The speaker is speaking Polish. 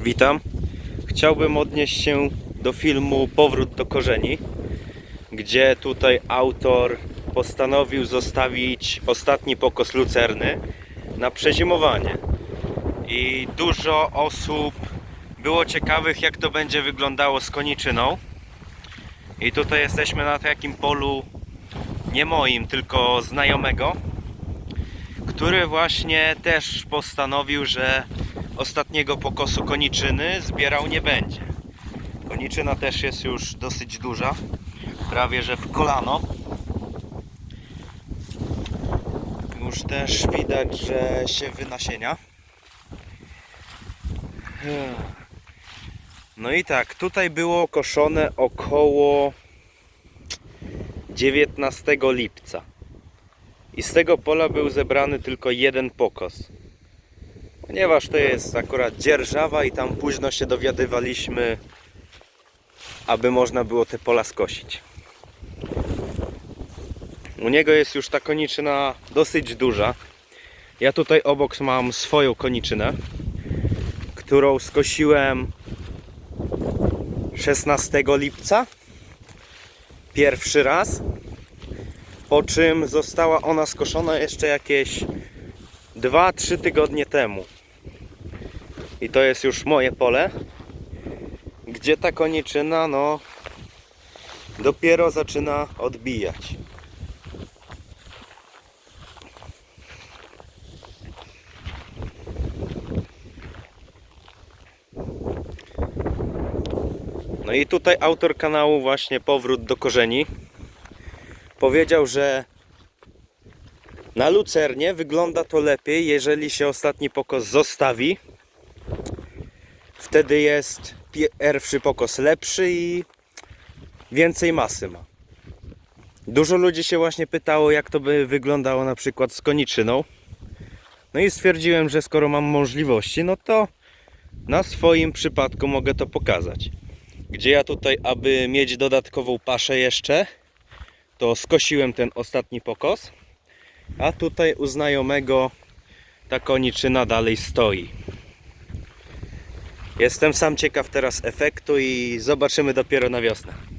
Witam. Chciałbym odnieść się do filmu Powrót do korzeni, gdzie tutaj autor postanowił zostawić ostatni pokos lucerny na przezimowanie. I dużo osób było ciekawych, jak to będzie wyglądało z koniczyną. I tutaj jesteśmy na takim polu nie moim, tylko znajomego, który właśnie też postanowił, że ostatniego pokosu koniczyny zbierał nie będzie. Koniczyna też jest już dosyć duża, prawie że w kolano. Już też widać, że się wynasienia. No i tak, tutaj było koszone około 19 lipca. I z tego pola był zebrany tylko jeden pokos. Ponieważ to jest akurat dzierżawa i tam późno się dowiadywaliśmy, aby można było te pola skosić. U niego jest już ta koniczyna dosyć duża. Ja tutaj obok mam swoją koniczynę, którą skosiłem 16 lipca. Pierwszy raz. Po czym została ona skoszona jeszcze jakieś 2-3 tygodnie temu. I to jest już moje pole, gdzie ta koniczyna no dopiero zaczyna odbijać. No i tutaj autor kanału właśnie Powrót do korzeni powiedział, że na lucernie wygląda to lepiej, jeżeli się ostatni pokos zostawi. Wtedy jest pierwszy pokos lepszy i więcej masy ma. Dużo ludzi się właśnie pytało, jak to by wyglądało na przykład z koniczyną. No i stwierdziłem, że skoro mam możliwości, no to na swoim przypadku mogę to pokazać. Gdzie ja tutaj, aby mieć dodatkową paszę jeszcze, to skosiłem ten ostatni pokos. A tutaj u znajomego ta koniczyna dalej stoi. Jestem sam ciekaw teraz efektu i zobaczymy dopiero na wiosnę.